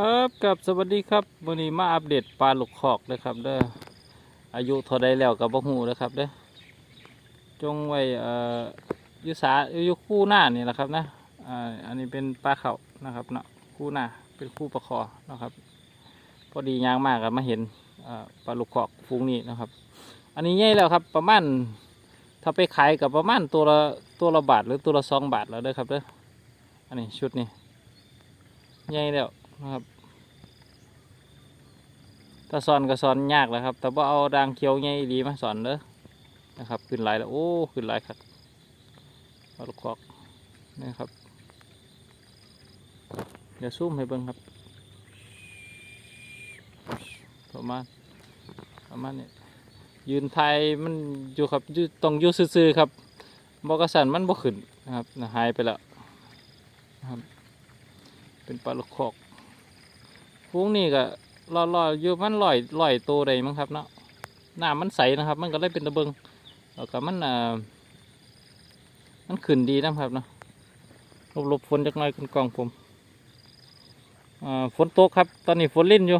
ครับกับสวัสดีครับวันนี้มาอัปเดตปลาหลูกคอกนะครับเด้ออายุเท่าใดแล้วกับบ่ฮู้นะครับเด้อจงไว้เอ่อยุสาอยุคู่หน้านี่แหละครับนะอ่าอันนี้เป็นปลาเขานะครับเนาะคู่หน้าเป็นคู่ปลาคอนะครับ พอดียางมากกับมาเห็นปลาหลูกคอกฟูงนี้นะครับ อันนี้ใหญ่แล้วครับประมาณถ้าไปขายกับประมาณตัวละตัวละบาทหรือตัวละสองบาทแล้วเด้อครับเด้ออันนี้ชุดนี้ใหญ่แล้ว นะครับถ้าสอนก็สอนยากแล้วครับ แต่ว่าเอาดางเคี้ยวใหญ่ดีมาสอนเด้อนะครับ ขึ้นหลายแล้วโอ้ขึ้นหลายครับปลาลูกคอกนี่ครับเดี๋ยวซูมให้เบิ่งครับ ประมาณประมาณนี้ยืนไทยมันอยู่ครับต้องอยู่ซื่อๆครับบอกระสันมันบ่ขึ้นนะครับหายไปแล้วนะครับเป็นปลาลูกคอก พวกนี้ก็รอรออยู่มันลอยลอยตัวใดมั้งครับเนาะน้ำมันใสนะครับ มันก็เลยเป็นตะเบิงแล้วก็มันอ่ามันขึ้นดีนะครับเนาะหลบลบฝนจักหน่อยคุณกองผมอ่าฝนตกครับ ตอนนี้ฝนลิ่นอยู่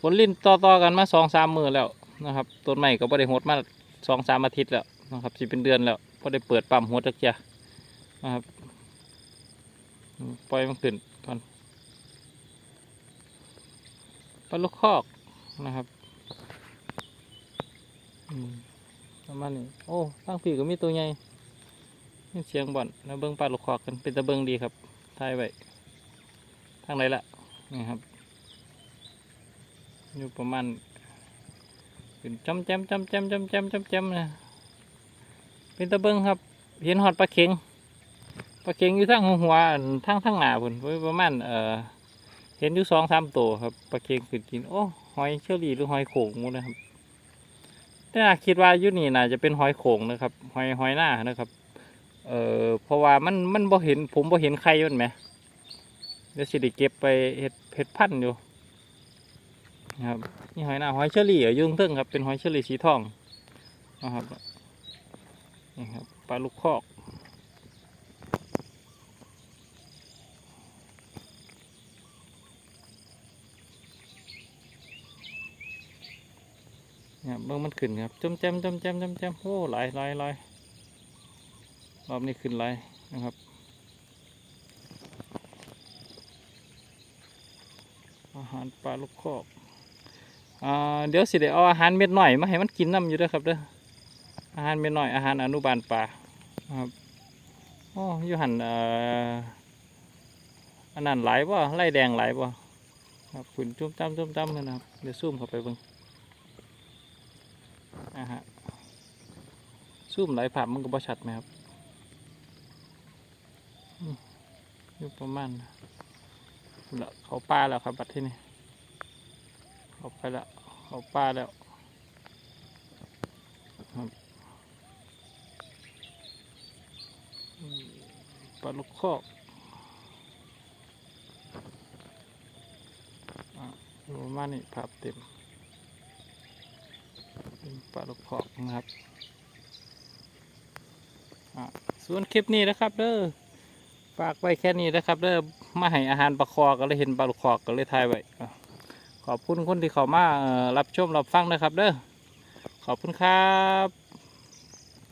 ฝนลิ่นต่อต่อๆกันมาสองสามมือแล้วนะครับต้นไม้ก็บ่ได้หดมาสองสามอาทิตย์แล้วนะครับสิเป็นเดือนแล้วก็ได้เปิดปั๊มหัวจักเจียนะครับปล่อยมันขึ้นก่อน ปลาลูกคอกนะครับประมาณนี้โอ้ตั้งปีก็มีตัวใหญ่นี่เสียงบ่อนแล้วเบิ้งปลาลูกคอกกันเป็นตะเบิ้งดีครับทายไว้ทางไหนละนี่ครับ อยู่ประมาณเป็นจำแจมจำแจมจำแจมจำแจมนะเป็นตะเบิ้งครับ เห็นหอดปลาเข็งปลาเข็งอยู่ทั้งหัวทั้งทั้งหน้าพุ่นไว้ประมาณเอ่อ เห็นอยู่สองสามตัวครับปลาเค็งขึ้นกิน โอ้หอยเชอรี่หรือหอยโขงมูนะครับแต่น่าคิดว่ายุนี่น่าจะเป็นหอยโขงนะครับ หอยหอยหน้านะครับ เอ่อเพราะว่ามันมันบ่เห็นผมบ่เห็นไข่มันไหมเดี๋ยวสิได้เก็บไปเห็ดเห็ดพันอยู่นะครับนี่หอยหน้าหอยเชอรี่อะอยุ่ข้างเทิงครับเป็นหอยเชอรี่สีทองนะครับนี่ครับปลาลูกคอก เนี่ยเบิ่งมันขึ้นครับจมแจมจมแจมจมแจมโอ้หลายหลายหลายรอบนี้ขึ้นหลายนะครับอาหารปลาลูกคอกอ่าเดี๋ยวสิเดี๋ยวเอาอาหารเม็ดหน่อยมาให้มันกินน้ำอยู่ด้วยครับเด้ออาหารเม็ดหน่อยอาหารอนุบาลปลาครับโอ้อยู่หันอ่ออันนั้นหลายป่ะไล่แดงหลายป่ะครับขึ้นจุ่มจ้ำจุ่มจ้ำนะครับเดี๋ยวซูมเข้าไปเบิ่ง อ่าฮะ ซูมหลายภาพมันก็บ่ชัดไหมครับอยู่ประมาณละเขาป้าแล้วครับ บัดที่นี่เขาไปแล้วเขาป้าแล้วปลาลูกคอกอะอยู่ประมาณนี้ภาพเต็มเป็นปลาลูกคอกนะครับ ส่วนคลิปนี้นะครับเด้อฝากไว้แค่นี้นะครับเด้อมาให้อาหารปลาคอก็เลยเห็นปลาคอก็เลยถ่ายไว้ขอบคุณคนที่เขามารับชมรับฟังนะครับเด้อขอบคุณครับ